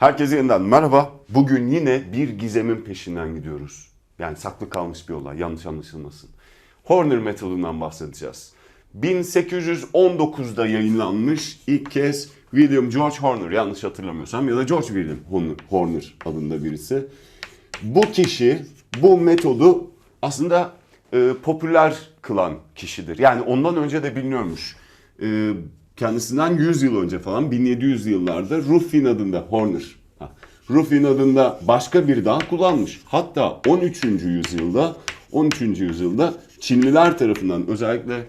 Herkese yeniden merhaba. Bugün yine bir gizemin peşinden gidiyoruz. Yani saklı kalmış bir olay, yanlış anlaşılmasın. Horner metodundan bahsedeceğiz. 1819'da yayınlanmış ilk kez William George Horner, yanlış hatırlamıyorsam ya da George William Horner, adında birisi. Bu kişi bu metodu aslında e, popüler kılan kişidir. Yani ondan önce de biliniyormuş. E, kendisinden 100 yıl önce falan 1700 yıllarda Ruffin adında Horner. Ruffin adında başka biri daha kullanmış. Hatta 13. yüzyılda 13. yüzyılda Çinliler tarafından özellikle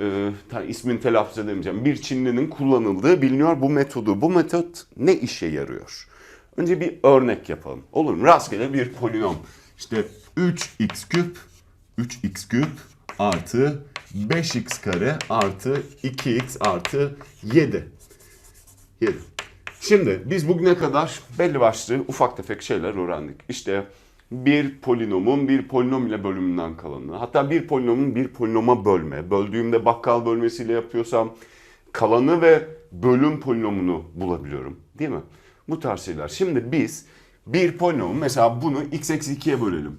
e, ismini telaffuz edemeyeceğim. Bir Çinlinin kullanıldığı biliniyor bu metodu. Bu metot ne işe yarıyor? Önce bir örnek yapalım. Olur mu? Rastgele bir polinom. İşte 3x küp 3x küp artı 5x kare artı 2x artı 7. 7. Şimdi biz bugüne kadar belli başlı ufak tefek şeyler öğrendik. İşte bir polinomun bir polinom ile bölümünden kalanı. Hatta bir polinomun bir polinoma bölme. Böldüğümde bakkal bölmesiyle yapıyorsam kalanı ve bölüm polinomunu bulabiliyorum. Değil mi? Bu tarz şeyler. Şimdi biz bir polinomu mesela bunu x eksi 2'ye bölelim.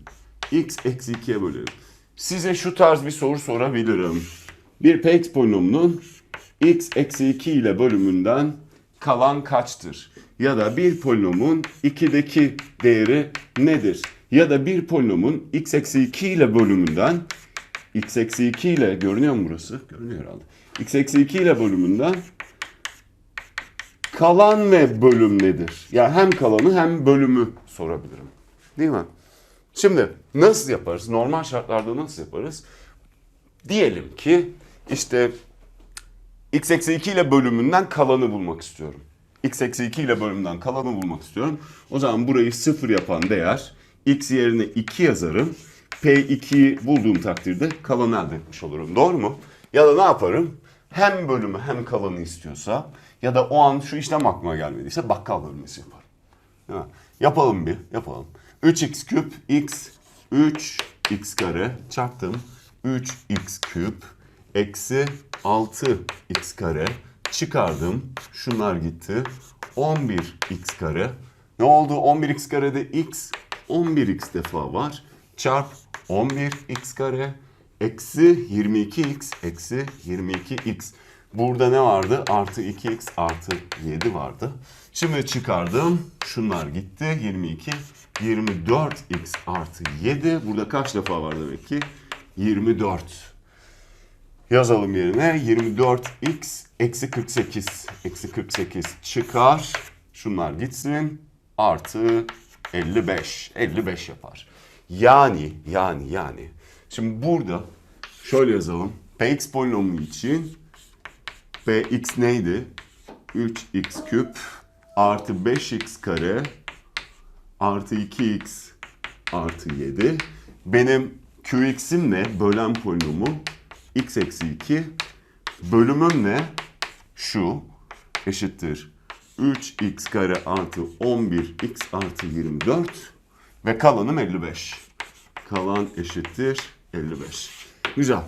x eksi 2'ye bölelim. Size şu tarz bir soru sorabilirim. Bir px polinomunun x eksi 2 ile bölümünden kalan kaçtır? Ya da bir polinomun 2'deki değeri nedir? Ya da bir polinomun x eksi 2 ile bölümünden x eksi 2 ile görünüyor mu burası? Görünüyor herhalde. x eksi 2 ile bölümünden kalan ve bölüm nedir? Yani hem kalanı hem bölümü sorabilirim. Değil mi? Şimdi nasıl yaparız? Normal şartlarda nasıl yaparız? Diyelim ki işte x eksi 2 ile bölümünden kalanı bulmak istiyorum. x eksi 2 ile bölümünden kalanı bulmak istiyorum. O zaman burayı sıfır yapan değer x yerine 2 yazarım. P2'yi bulduğum takdirde kalanı elde etmiş olurum. Doğru mu? Ya da ne yaparım? Hem bölümü hem kalanı istiyorsa ya da o an şu işlem aklıma gelmediyse bakkal bölmesi yaparım. Mi? Yapalım bir, yapalım. 3x küp x 3x kare çarptım 3x küp eksi 6x kare çıkardım. Şunlar gitti. 11x kare. Ne oldu? 11x karede x 11x defa var. Çarp 11x kare eksi 22x eksi 22x. Burada ne vardı? Artı 2x artı 7 vardı. Şimdi çıkardım. Şunlar gitti. 22. 24x artı 7. Burada kaç defa var demek ki? 24. Yazalım yerine 24x eksi 48. Eksi 48 çıkar. Şunlar gitsin. Artı 55. 55 yapar. Yani yani yani. Şimdi burada şöyle yazalım. Px polinomu için Px neydi? 3x küp artı 5x kare artı 2x artı 7. Benim qx'im ne? Bölen polinomum x eksi 2. Bölümüm ne? Şu eşittir. 3x kare artı 11x artı 24 ve kalanım 55. Kalan eşittir 55. Güzel.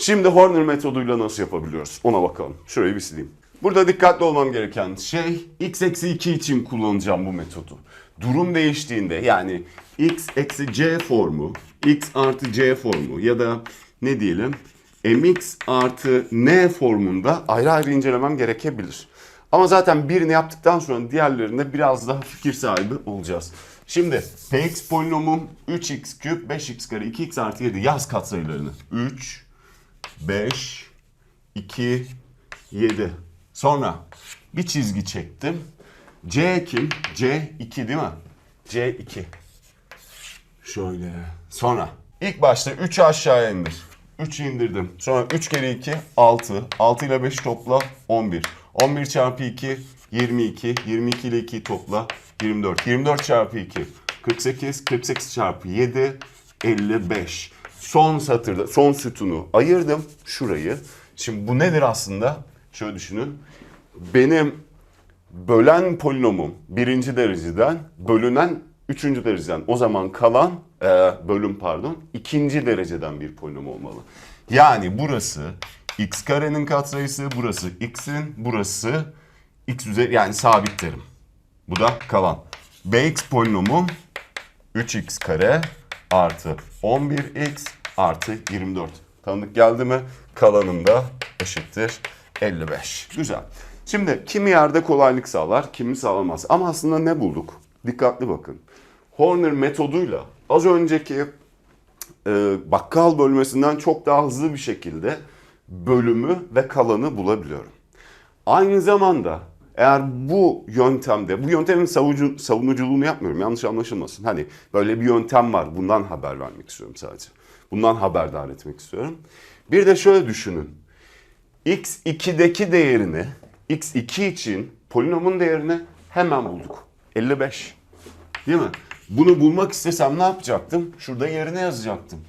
Şimdi Horner metoduyla nasıl yapabiliyoruz? Ona bakalım. Şurayı bir sileyim. Burada dikkatli olmam gereken şey x eksi 2 için kullanacağım bu metodu. Durum değiştiğinde yani x eksi c formu, x artı c formu ya da ne diyelim mx artı n formunda ayrı ayrı incelemem gerekebilir. Ama zaten birini yaptıktan sonra diğerlerinde biraz daha fikir sahibi olacağız. Şimdi px polinomum 3x küp 5x kare 2x artı 7 yaz katsayılarını. 3, 5, 2, 7. Sonra bir çizgi çektim. C kim? C2 değil mi? C2. Şöyle. Sonra ilk başta 3'ü aşağıya indir. 3'ü indirdim. Sonra 3 kere 2 6. 6 ile 5 topla 11. 11 çarpı 2 22. 22 ile 2'yi topla 24. 24 çarpı 2 48. 48 çarpı 7 55. Son satırda son sütunu ayırdım şurayı. Şimdi bu nedir aslında? Şöyle düşünün. Benim bölen polinomum birinci dereceden bölünen üçüncü dereceden o zaman kalan e, bölüm pardon ikinci dereceden bir polinom olmalı. Yani burası x karenin katsayısı burası x'in burası x üzeri yani sabit terim. Bu da kalan. Bx polinomum 3x kare artı 11x artı 24. Tanıdık geldi mi? Kalanım da eşittir 55. Güzel. Şimdi kimi yerde kolaylık sağlar, kimi sağlamaz. Ama aslında ne bulduk? Dikkatli bakın. Horner metoduyla az önceki e, bakkal bölmesinden çok daha hızlı bir şekilde bölümü ve kalanı bulabiliyorum. Aynı zamanda eğer bu yöntemde, bu yöntemin savucu, savunuculuğunu yapmıyorum yanlış anlaşılmasın. Hani böyle bir yöntem var bundan haber vermek istiyorum sadece. Bundan haberdar etmek istiyorum. Bir de şöyle düşünün. x2'deki değerini x2 için polinomun değerini hemen bulduk. 55. Değil mi? Bunu bulmak istesem ne yapacaktım? Şurada yerine yazacaktım.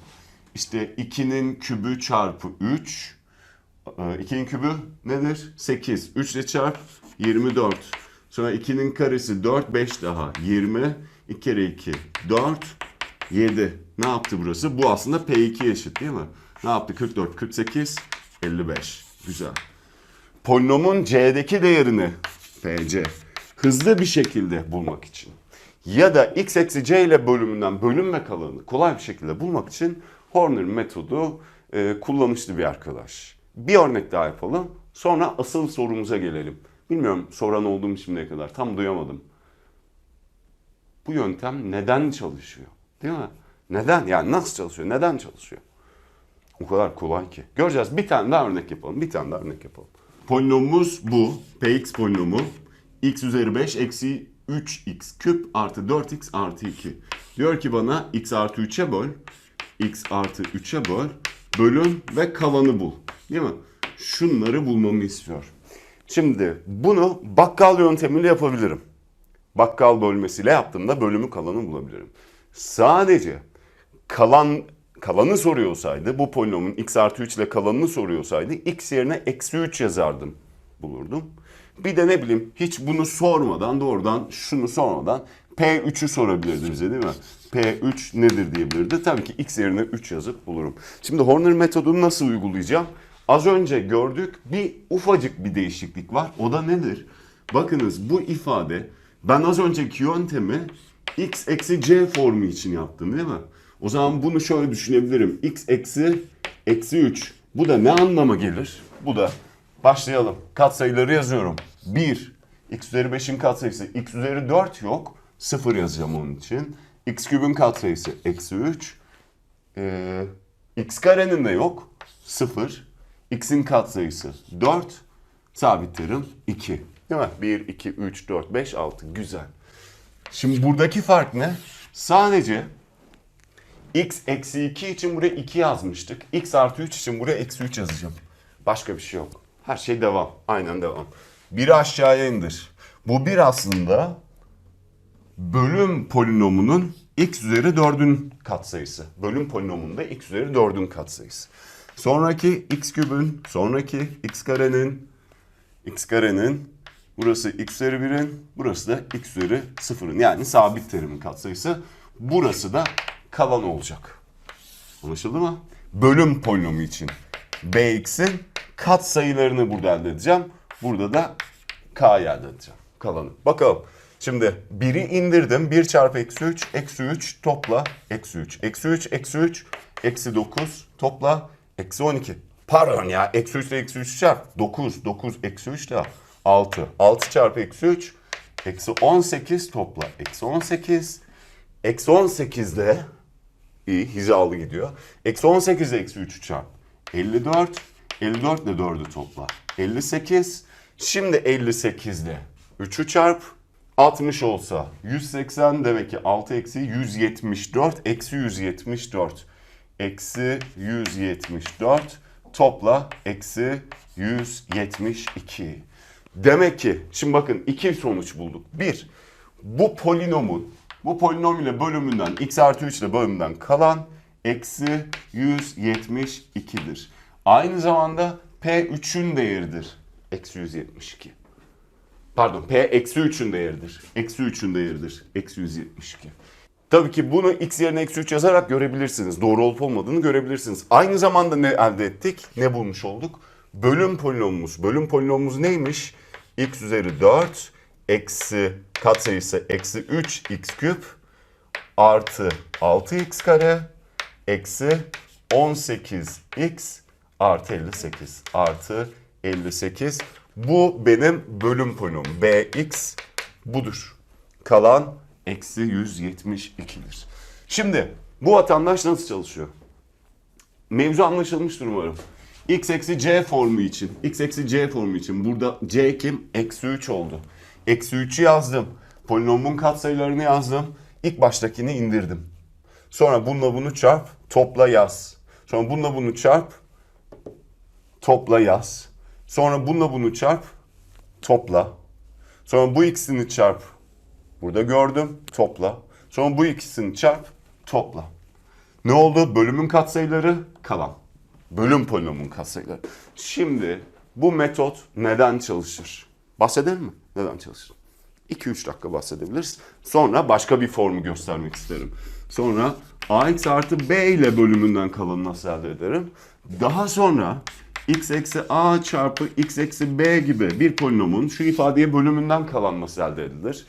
İşte 2'nin kübü çarpı 3. 2'nin kübü nedir? 8. 3 ile çarp 24. Sonra 2'nin karesi 4, 5 daha 20. 2 kere 2, 4, 7. Ne yaptı burası? Bu aslında P2 eşit değil mi? Ne yaptı? 44, 48, 55. Güzel polinomun c'deki değerini pc hızlı bir şekilde bulmak için ya da x eksi c ile bölümünden bölüm ve kalanını kolay bir şekilde bulmak için Horner metodu e, kullanışlı bir arkadaş. Bir örnek daha yapalım. Sonra asıl sorumuza gelelim. Bilmiyorum soran oldu mu şimdiye kadar. Tam duyamadım. Bu yöntem neden çalışıyor? Değil mi? Neden? Yani nasıl çalışıyor? Neden çalışıyor? O kadar kolay ki. Göreceğiz. Bir tane daha örnek yapalım. Bir tane daha örnek yapalım. Polinomumuz bu. Px polinomu. x üzeri 5 eksi 3x küp artı 4x artı 2. Diyor ki bana x artı 3'e böl. x artı 3'e böl. Bölüm ve kalanı bul. Değil mi? Şunları bulmamı istiyor. Şimdi bunu bakkal yöntemiyle yapabilirim. Bakkal bölmesiyle yaptığımda bölümü kalanı bulabilirim. Sadece kalan kalanı soruyorsaydı bu polinomun x artı 3 ile kalanını soruyorsaydı x yerine eksi 3 yazardım bulurdum. Bir de ne bileyim hiç bunu sormadan doğrudan şunu sormadan P3'ü sorabilirdi bize değil mi? P3 nedir diyebilirdi. Tabii ki x yerine 3 yazıp bulurum. Şimdi Horner metodunu nasıl uygulayacağım? Az önce gördük bir ufacık bir değişiklik var. O da nedir? Bakınız bu ifade ben az önceki yöntemi x eksi c formu için yaptım değil mi? O zaman bunu şöyle düşünebilirim. x eksi eksi 3. Bu da ne anlama gelir? Bu da başlayalım. Katsayıları yazıyorum. 1. x üzeri 5'in katsayısı. x üzeri 4 yok. 0 yazacağım onun için. x kübün katsayısı eksi 3. Ee, x karenin de yok. 0. x'in katsayısı 4. Sabit terim 2. Değil mi? 1, 2, 3, 4, 5, 6. Güzel. Şimdi buradaki fark ne? Sadece x eksi 2 için buraya 2 yazmıştık. x artı 3 için buraya eksi 3 yazacağım. Başka bir şey yok. Her şey devam. Aynen devam. Biri aşağıya indir. Bu bir aslında bölüm polinomunun x üzeri 4'ün katsayısı. Bölüm polinomunda x üzeri 4'ün katsayısı. Sonraki x kübün, sonraki x karenin, x karenin, burası x üzeri 1'in, burası da x üzeri 0'ın. Yani sabit terimin katsayısı. Burası da kalan olacak. Anlaşıldı mı? Bölüm polinomu için bx'in katsayılarını burada elde edeceğim. Burada da k'yı elde edeceğim. Kalanı. Bakalım. Şimdi 1'i indirdim. 1 çarpı eksi 3. Eksi 3 topla. Eksi 3. Eksi 3. Eksi 3. Eksi 9 topla. Eksi 12. Pardon ya. Eksi 3 ile eksi 3 çarp. 9. 9. Eksi 3 de 6. 6 çarpı eksi 3. Eksi 18 topla. Eksi 18. Eksi 18'de iyi hizalı gidiyor. Eksi 18 ile eksi 3'ü çarp. 54. 54 ile 4'ü topla. 58. Şimdi 58 ile 3'ü çarp. 60 olsa 180 demek ki 6 eksi 174 eksi 174 eksi 174 topla eksi 172. Demek ki şimdi bakın iki sonuç bulduk. Bir, bu polinomun bu polinom ile bölümünden x artı 3 ile bölümünden kalan eksi 172'dir. Aynı zamanda P3'ün değeridir. Eksi 172. Pardon P eksi 3'ün değeridir. Eksi 3'ün değeridir. Eksi 172. Tabii ki bunu x yerine eksi 3 yazarak görebilirsiniz. Doğru olup olmadığını görebilirsiniz. Aynı zamanda ne elde ettik? Ne bulmuş olduk? Bölüm polinomumuz. Bölüm polinomumuz neymiş? x üzeri 4 eksi katsayısı eksi 3x küp artı 6x kare eksi 18x artı 58 artı 58. Bu benim bölüm polinomum. bx budur. Kalan eksi 172'dir. Şimdi bu vatandaş nasıl çalışıyor? Mevzu anlaşılmıştır umarım. x eksi c formu için, x eksi c formu için burada c kim? Eksi 3 oldu. Eksi 3'ü yazdım. Polinomun katsayılarını yazdım. İlk baştakini indirdim. Sonra bununla bunu çarp, topla yaz. Sonra bununla bunu çarp, topla yaz. Sonra bununla bunu çarp, topla. Sonra bu ikisini çarp. Burada gördüm, topla. Sonra bu ikisini çarp, topla. Ne oldu? Bölümün katsayıları kalan. Bölüm polinomun katsayıları. Şimdi bu metot neden çalışır? Bahsedelim mi? Neden çalışır? 2-3 dakika bahsedebiliriz. Sonra başka bir formu göstermek isterim. Sonra ax artı b ile bölümünden kalanı nasıl elde ederim? Daha sonra x eksi a çarpı x eksi b gibi bir polinomun şu ifadeye bölümünden kalan nasıl elde edilir?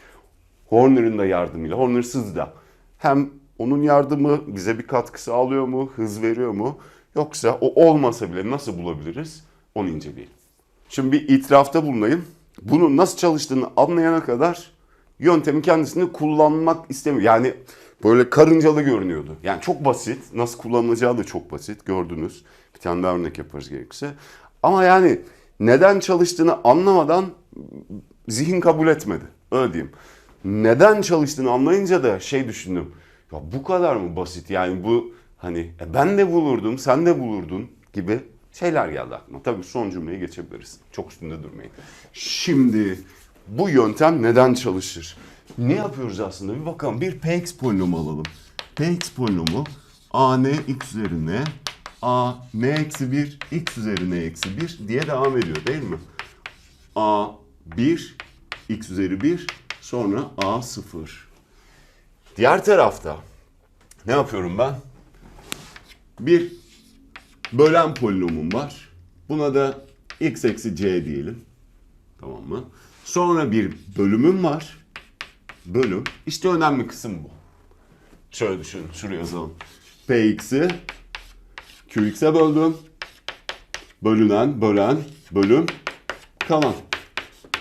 Horner'ın da yardımıyla, Horner'sız da hem onun yardımı bize bir katkı sağlıyor mu, hız veriyor mu? Yoksa o olmasa bile nasıl bulabiliriz? Onu inceleyelim. Şimdi bir itirafta bulunayım. Bunun nasıl çalıştığını anlayana kadar yöntemin kendisini kullanmak istemiyor. Yani böyle karıncalı görünüyordu. Yani çok basit. Nasıl kullanılacağı da çok basit. Gördünüz. Bir tane daha örnek yaparız gerekirse. Ama yani neden çalıştığını anlamadan zihin kabul etmedi. Öyle diyeyim. Neden çalıştığını anlayınca da şey düşündüm. Ya bu kadar mı basit? Yani bu hani e, ben de bulurdum, sen de bulurdun gibi şeyler geldi aklıma. Tabii son cümleyi geçebiliriz. Çok üstünde durmayın. Şimdi bu yöntem neden çalışır? Ne yapıyoruz aslında? Bir bakalım. Bir px polinomu alalım. px polinomu a n x üzerine a n eksi 1 x üzerine eksi 1 diye devam ediyor değil mi? a 1 x üzeri 1 sonra a 0. Diğer tarafta ne yapıyorum ben? Bir bölen polinomum var. Buna da x eksi c diyelim. Tamam mı? Sonra bir bölümüm var. Bölüm. İşte önemli kısım bu. Şöyle düşünün. Şuraya yazalım. Px'i Qx'e böldüm. Bölünen, bölen, bölüm, kalan.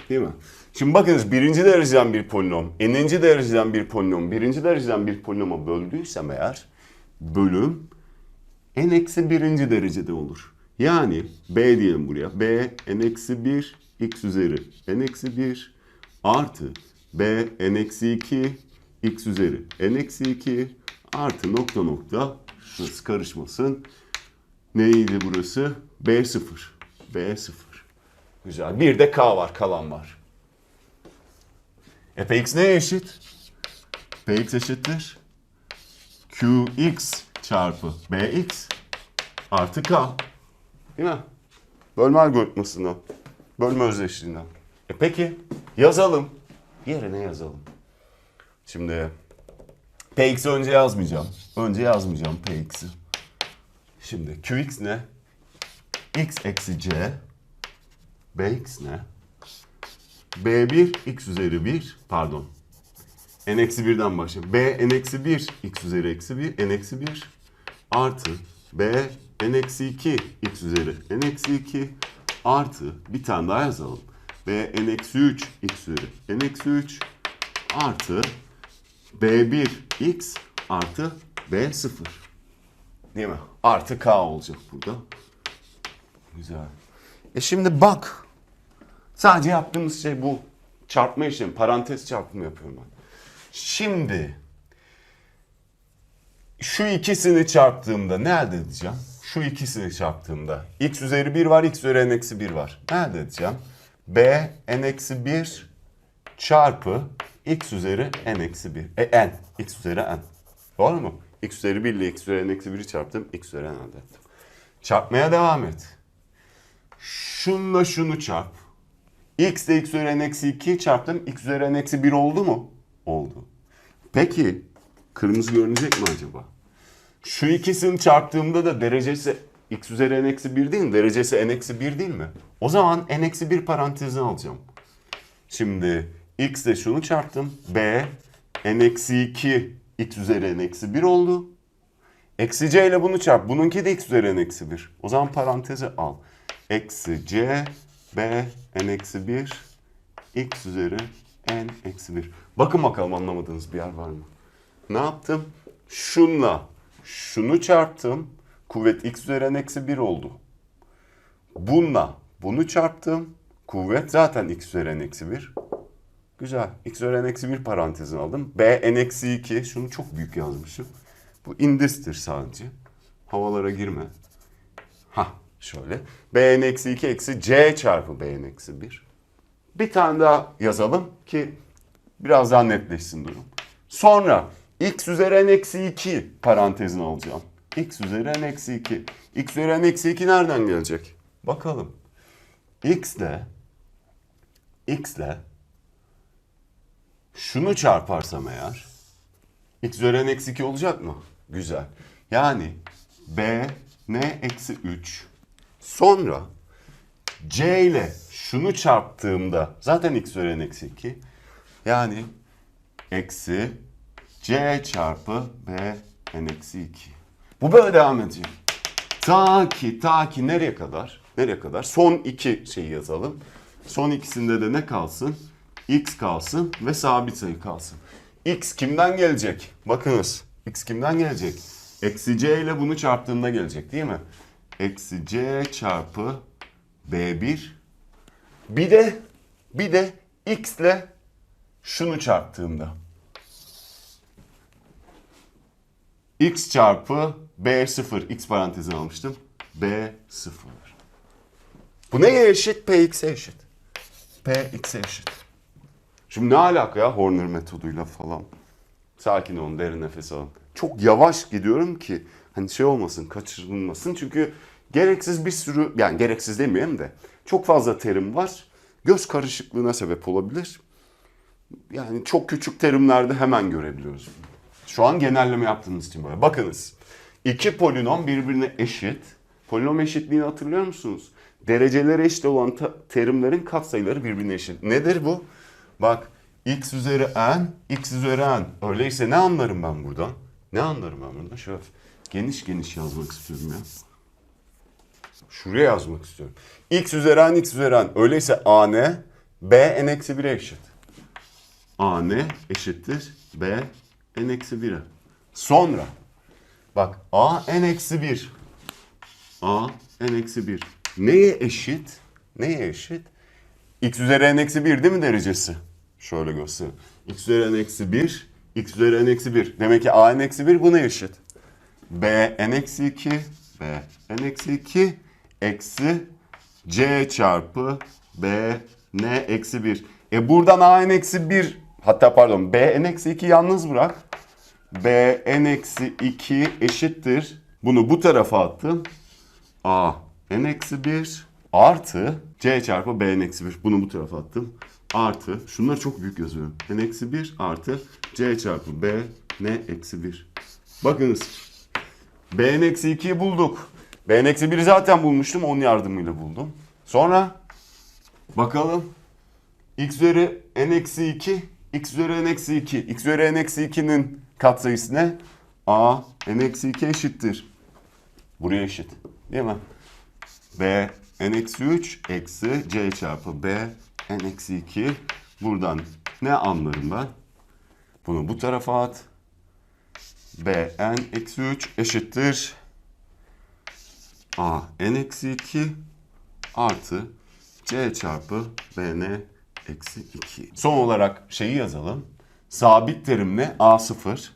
Değil mi? Şimdi bakınız birinci dereceden bir polinom, n'inci dereceden bir polinom, birinci dereceden bir polinoma böldüysem eğer bölüm n eksi birinci derecede olur. Yani b diyelim buraya. b n eksi 1 x üzeri n eksi 1 artı b n eksi 2 x üzeri n eksi 2 artı nokta nokta şurası karışmasın. Neydi burası? B0. B0. Güzel. Bir de K var. Kalan var. E Px neye eşit? Px eşittir. Qx çarpı Bx artı K. Değil mi? Bölme algoritmasından. Bölme özdeşliğinden. E peki yazalım. Yerine yazalım. Şimdi Px'i önce yazmayacağım. Önce yazmayacağım Px'i. Şimdi Qx ne? x eksi c. Bx ne? B1 x üzeri 1 pardon. n eksi 1'den başlayalım. B n eksi 1 x üzeri eksi 1 n eksi 1 artı B n eksi 2 x üzeri n eksi 2 artı bir tane daha yazalım. B n eksi 3 x üzeri n eksi 3 artı B1 x artı B0. Değil mi? Artı K olacak burada. Güzel. E şimdi bak. Sadece yaptığımız şey bu. Çarpma işlemi. Parantez çarpımı yapıyorum ben. Şimdi şu ikisini çarptığımda ne elde edeceğim? Şu ikisini çarptığımda x üzeri 1 var, x üzeri n eksi 1 var. Ne elde edeceğim? b n eksi 1 çarpı x üzeri n eksi 1. E n. x üzeri n. Doğru mu? x üzeri 1 ile x üzeri n eksi 1'i çarptım. x üzeri n elde ettim. Çarpmaya devam et. Şunla şunu çarp. X ile x üzeri n eksi 2 çarptım. x üzeri n eksi 1 oldu mu? Oldu. Peki kırmızı görünecek mi acaba? Şu ikisini çarptığımda da derecesi x üzeri n eksi 1 değil mi? Derecesi n eksi 1 değil mi? O zaman n eksi 1 parantezine alacağım. Şimdi x ile şunu çarptım. b n eksi 2 x üzeri n eksi 1 oldu. Eksi c ile bunu çarp. Bununki de x üzeri n eksi 1. O zaman parantezi al. Eksi c b n eksi 1 x üzeri n eksi 1. Bakın bakalım anlamadığınız bir yer var mı? Ne yaptım? Şunla şunu çarptım. Kuvvet x üzeri n eksi 1 oldu. Bununla bunu çarptım. Kuvvet zaten x üzeri n eksi 1. Güzel. x üzeri n eksi 1 parantezini aldım. b n eksi 2. Şunu çok büyük yazmışım. Bu indistir sadece. Havalara girme. Ha şöyle. b n eksi 2 eksi c çarpı b n eksi 1. Bir tane daha yazalım ki biraz daha netleşsin durum. Sonra x üzeri n eksi 2 parantezini alacağım. x üzeri n eksi 2. x üzeri n eksi 2 nereden gelecek? Bakalım. x ile x ile şunu çarparsam eğer x üzeri n eksi 2 olacak mı? Güzel. Yani b n eksi 3 sonra c ile şunu çarptığımda zaten x üzeri eksi 2 yani eksi c çarpı b n eksi 2. Bu böyle devam edecek. Ta ki ta ki nereye kadar? Nereye kadar? Son iki şeyi yazalım. Son ikisinde de ne kalsın? x kalsın ve sabit sayı kalsın. x kimden gelecek? Bakınız. x kimden gelecek? Eksi c ile bunu çarptığında gelecek değil mi? Eksi c çarpı b1 bir de bir de x ile şunu çarptığımda. x çarpı b0 x parantezine almıştım. b0. Bu neye eşit? px'e eşit. px'e eşit. Şimdi ne alaka ya Horner metoduyla falan. Sakin olun, derin nefes alın. Çok yavaş gidiyorum ki hani şey olmasın, kaçırılmasın. Çünkü gereksiz bir sürü, yani gereksiz demeyelim de çok fazla terim var. Göz karışıklığına sebep olabilir. Yani çok küçük terimlerde hemen görebiliyoruz. Şu an genelleme yaptığımız için böyle. Bakınız. İki polinom birbirine eşit. Polinom eşitliğini hatırlıyor musunuz? Dereceleri eşit olan terimlerin katsayıları birbirine eşit. Nedir bu? Bak x üzeri n, x üzeri n. Öyleyse ne anlarım ben buradan? Ne anlarım ben buradan? Şöyle geniş geniş yazmak istiyorum ya. Şuraya yazmak istiyorum. x üzeri n, x üzeri n. Öyleyse a n, b n eksi 1'e eşit. a n eşittir b n eksi 1'e. Sonra bak a n eksi 1. a n eksi 1. Neye eşit? Neye eşit? x üzeri n eksi 1 değil mi derecesi? Şöyle göstereyim. x üzeri n eksi 1, x üzeri n eksi 1. Demek ki a n eksi 1 buna eşit. b n eksi 2, b n eksi 2 eksi c çarpı b n eksi 1. E buradan a n eksi 1 hatta pardon b n eksi 2 yalnız bırak. b n eksi 2 eşittir. Bunu bu tarafa attım. a n eksi 1 artı c çarpı b n eksi 1. Bunu bu tarafa attım. Artı şunları çok büyük yazıyorum. n eksi 1 artı c çarpı b n eksi 1. Bakınız b n eksi 2'yi bulduk. B n eksi 1'i zaten bulmuştum. Onun yardımıyla buldum. Sonra bakalım x üzeri n eksi 2 x üzeri n eksi 2 x üzeri n eksi 2'nin katsayısı ne? a n eksi 2 eşittir. Buraya eşit. Değil mi? b n eksi 3 eksi c çarpı b n eksi 2. Buradan ne anlarım ben? Bunu bu tarafa at. b n eksi 3 eşittir. A n eksi 2 artı c çarpı b n eksi 2. Son olarak şeyi yazalım. Sabit terim ne? a0.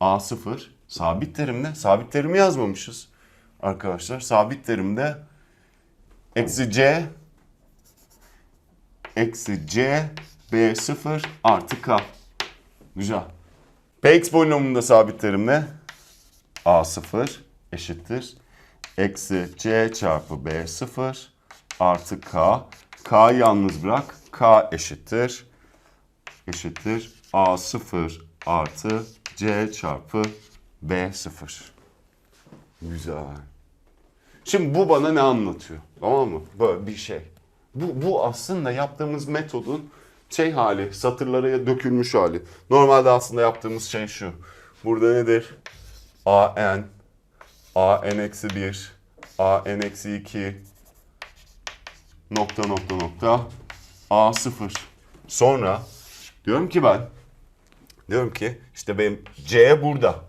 a0. Sabit terim ne? Sabit terimi yazmamışız arkadaşlar. Sabit terimde eksi c eksi c b0 artı k. Güzel. Px polinomunda sabit terim ne? a0 eşittir. Eksi c çarpı b0 artı k. k yalnız bırak. k eşittir. Eşittir. a0 artı c çarpı b0. Güzel. Şimdi bu bana ne anlatıyor? Tamam mı? Böyle bir şey. Bu, bu aslında yaptığımız metodun şey hali, satırlara dökülmüş hali. Normalde aslında yaptığımız şey şu. Burada nedir? an, an eksi 1, an eksi 2, nokta nokta nokta, a 0. Sonra diyorum ki ben, diyorum ki işte benim c burada.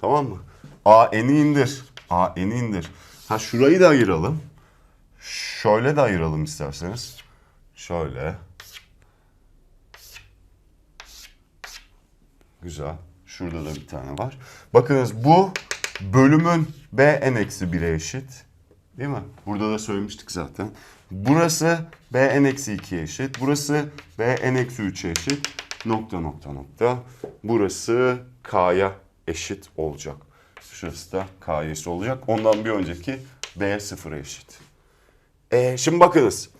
Tamam mı? a n'i indir. a n'i indir. Ha şurayı da ayıralım. Şöyle de ayıralım isterseniz. Şöyle. Güzel. Şurada da bir tane var. Bakınız bu bölümün b n eksi 1'e eşit. Değil mi? Burada da söylemiştik zaten. Burası b n eksi 2'ye eşit. Burası b n eksi 3'e eşit. Nokta nokta nokta. Burası k'ya eşit olacak. Şurası da k'ya eşit olacak. Ondan bir önceki b sıfıra eşit. E, şimdi bakınız.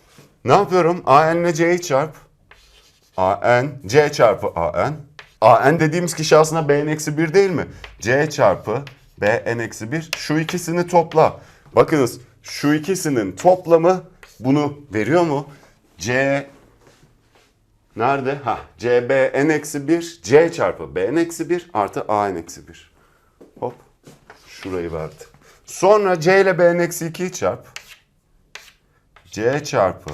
Ne yapıyorum? an ile c'yi çarp. an, c çarpı an. an dediğimiz kişi aslında bn eksi 1 değil mi? c çarpı bn eksi 1. Şu ikisini topla. Bakınız şu ikisinin toplamı bunu veriyor mu? c nerede? Ha c bn eksi 1 c çarpı bn eksi 1 artı an eksi 1. Hop şurayı verdi. Sonra c ile bn eksi 2'yi çarp c çarpı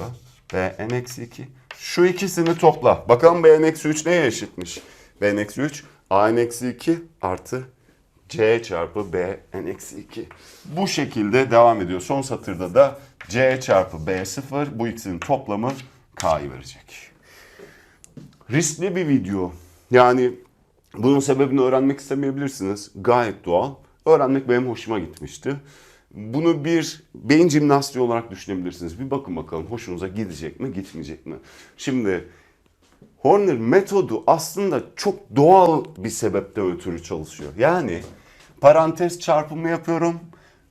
bn eksi 2. Şu ikisini topla. Bakalım bn eksi 3 neye eşitmiş? bn eksi 3 an eksi 2 artı c çarpı bn eksi 2. Bu şekilde devam ediyor. Son satırda da c çarpı b0 bu ikisinin toplamı k'yı verecek. Riskli bir video. Yani bunun sebebini öğrenmek istemeyebilirsiniz. Gayet doğal. Öğrenmek benim hoşuma gitmişti. Bunu bir beyin jimnastiği olarak düşünebilirsiniz. Bir bakın bakalım hoşunuza gidecek mi, gitmeyecek mi? Şimdi Horner metodu aslında çok doğal bir sebepten ötürü çalışıyor. Yani parantez çarpımı yapıyorum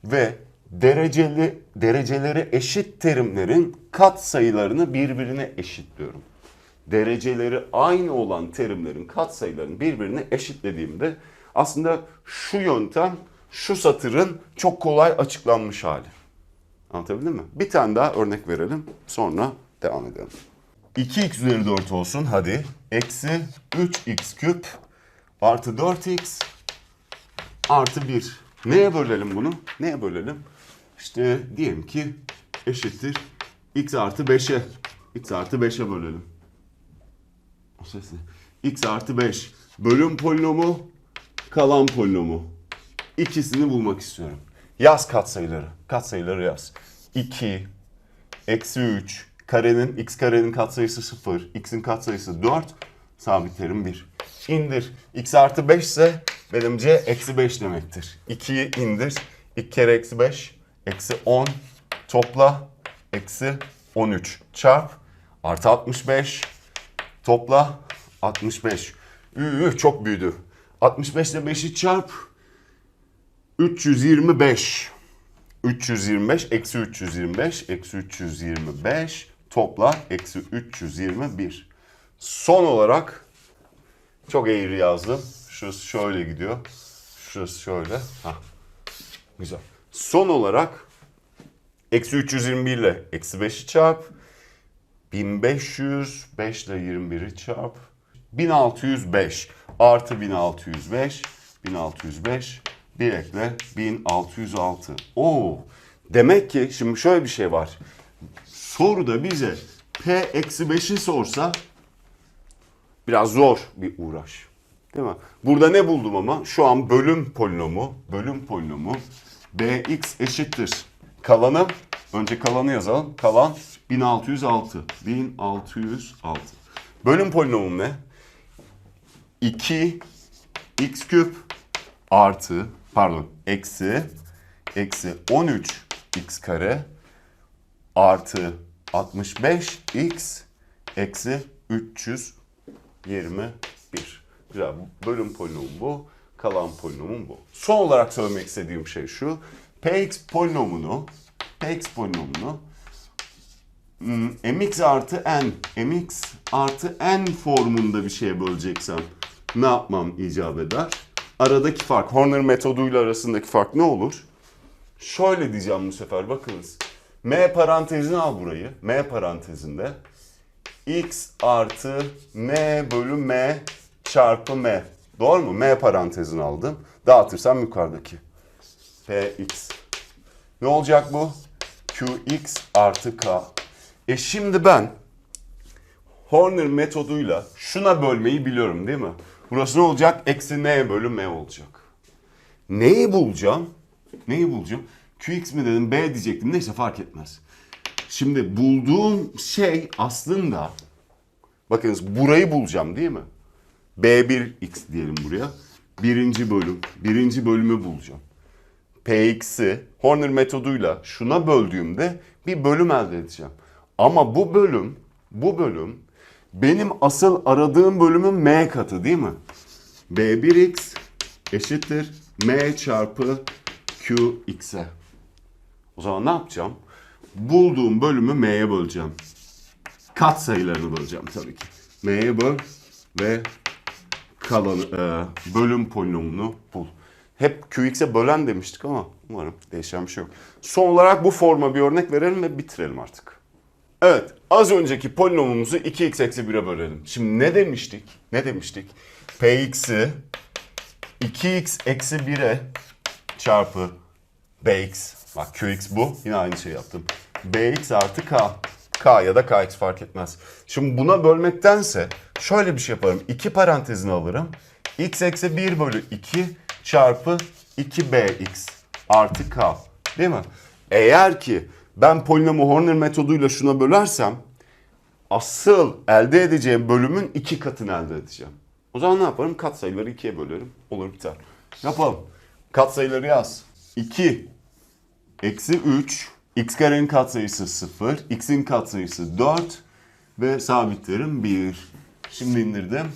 ve dereceli dereceleri eşit terimlerin kat sayılarını birbirine eşitliyorum. Dereceleri aynı olan terimlerin kat sayılarını birbirine eşitlediğimde aslında şu yöntem şu satırın çok kolay açıklanmış hali. Anlatabildim mi? Bir tane daha örnek verelim. Sonra devam edelim. 2x üzeri 4 olsun hadi. Eksi 3x küp artı 4x artı 1. Neye bölelim bunu? Neye bölelim? İşte diyelim ki eşittir x artı 5'e. x artı 5'e bölelim. O ses x artı 5. Bölüm polinomu, kalan polinomu. İkisini bulmak istiyorum. Yaz katsayıları. Katsayıları yaz. 2, eksi 3, karenin, x karenin katsayısı 0, x'in katsayısı 4, sabit terim 1. İndir. x artı 5 ise benim c eksi 5 demektir. 2'yi indir. 2 kere eksi 5, eksi 10, topla, eksi 13. Çarp, artı 65, topla, 65. Üü, çok büyüdü. 65 ile 5'i çarp, 325. 325 eksi 325 eksi 325 topla eksi 321. Son olarak çok eğri yazdım. Şurası şöyle gidiyor. Şurası şöyle. Hah. Güzel. Son olarak eksi 321 ile eksi 5'i çarp. 1500 5 ile 21'i çarp. 1605 artı 1605 1605 bir ekle 1606. Oo. Demek ki şimdi şöyle bir şey var. Soruda bize P eksi 5'i sorsa biraz zor bir uğraş. Değil mi? Burada ne buldum ama? Şu an bölüm polinomu, bölüm polinomu bx eşittir. Kalanı, önce kalanı yazalım. Kalan 1606. 1606. Bölüm polinomum ne? 2 x küp artı pardon eksi eksi 13 x kare artı 65 x eksi 321. Güzel. Bölüm polinomum bu. Kalan polinomum bu. Son olarak söylemek istediğim şey şu. Px polinomunu Px polinomunu mx artı n mx artı n formunda bir şeye böleceksem ne yapmam icap eder? Aradaki fark, Horner metoduyla arasındaki fark ne olur? Şöyle diyeceğim bu sefer bakınız. M parantezine al burayı. M parantezinde x artı m bölü m çarpı m. Doğru mu? M parantezini aldım. Dağıtırsam yukarıdaki. Px. Ne olacak bu? Qx artı k. E şimdi ben Horner metoduyla şuna bölmeyi biliyorum değil mi? Burası ne olacak? Eksi n bölü m olacak. Neyi bulacağım? Neyi bulacağım? Qx mi dedim b diyecektim. Neyse fark etmez. Şimdi bulduğum şey aslında bakınız burayı bulacağım değil mi? B1x diyelim buraya. Birinci bölüm. Birinci bölümü bulacağım. Px'i Horner metoduyla şuna böldüğümde bir bölüm elde edeceğim. Ama bu bölüm, bu bölüm benim asıl aradığım bölümün m katı değil mi? B1x eşittir m çarpı qx'e. O zaman ne yapacağım? Bulduğum bölümü m'ye böleceğim. Kat sayılarını böleceğim tabii ki. M'ye böl ve kalan e, bölüm polinomunu bul. Hep qx'e bölen demiştik ama umarım değişen bir şey yok. Son olarak bu forma bir örnek verelim ve bitirelim artık. Evet, az önceki polinomumuzu 2x eksi 1'e bölelim. Şimdi ne demiştik? Ne demiştik? px'i 2x eksi 1'e çarpı bx. Bak qx bu. Yine aynı şey yaptım. bx artı k. k ya da kx fark etmez. Şimdi buna bölmektense şöyle bir şey yaparım. İki parantezini alırım. x eksi 1 bölü 2 çarpı 2bx artı k. Değil mi? Eğer ki ben polinomu Horner metoduyla şuna bölersem asıl elde edeceğim bölümün iki katını elde edeceğim. O zaman ne yaparım? Katsayıları ikiye bölerim. Olur biter. Yapalım. Katsayıları yaz. 2 eksi 3 x karenin katsayısı 0 x'in katsayısı 4 ve sabitlerim 1. Şimdi indirdim.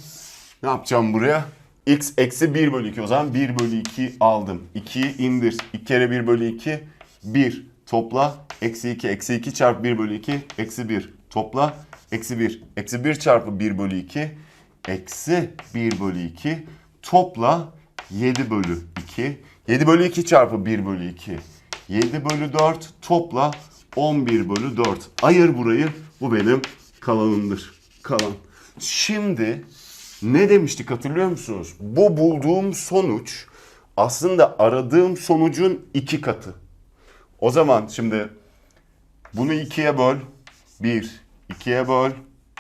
Ne yapacağım buraya? x eksi 1 bölü 2 o zaman 1 bölü 2 aldım. 2'yi indir. 2 kere 1 bölü 2 1 topla. Eksi 2 eksi 2 çarpı 1 bölü 2 eksi 1 topla. Eksi 1 eksi 1 çarpı 1 bölü 2 eksi 1 bölü 2 topla 7 bölü 2. 7 bölü 2 çarpı 1 bölü 2 7 bölü 4 topla 11 bölü 4. Ayır burayı bu benim kalanımdır. Kalan. Şimdi ne demiştik hatırlıyor musunuz? Bu bulduğum sonuç aslında aradığım sonucun iki katı. O zaman şimdi bunu ikiye böl. 1, 2'ye böl.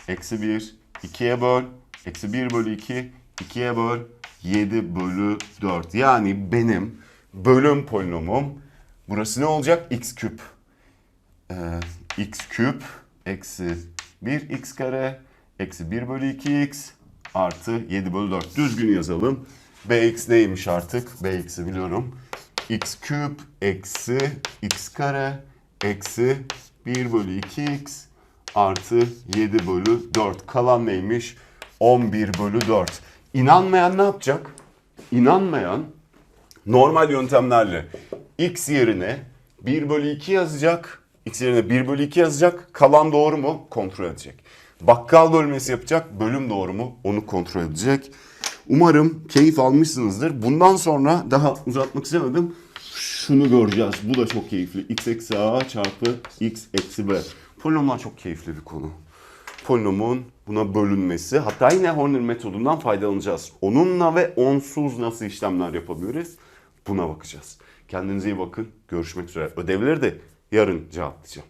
Eksi 1, 2'ye böl. Eksi 1 bölü 2, 2'ye böl. 7 bölü 4. Yani benim bölüm polinomum burası ne olacak? x küp. Ee, x küp eksi 1 x kare eksi 1 bölü 2x artı 7 bölü 4. Düzgün yazalım. bx neymiş artık? bx'i biliyorum. x küp eksi x kare eksi 1 bölü 2x artı 7 bölü 4. Kalan neymiş? 11 bölü 4. İnanmayan ne yapacak? İnanmayan normal yöntemlerle x yerine 1 bölü 2 yazacak. X yerine 1 bölü 2 yazacak. Kalan doğru mu? Kontrol edecek. Bakkal bölmesi yapacak. Bölüm doğru mu? Onu kontrol edecek. Umarım keyif almışsınızdır. Bundan sonra daha uzatmak istemedim. Şunu göreceğiz. Bu da çok keyifli. x eksi a çarpı x eksi b. Polinomlar çok keyifli bir konu. Polinomun buna bölünmesi. Hatta yine Horner metodundan faydalanacağız. Onunla ve onsuz nasıl işlemler yapabiliriz? Buna bakacağız. Kendinize iyi bakın. Görüşmek üzere. Ödevleri de yarın cevaplayacağım.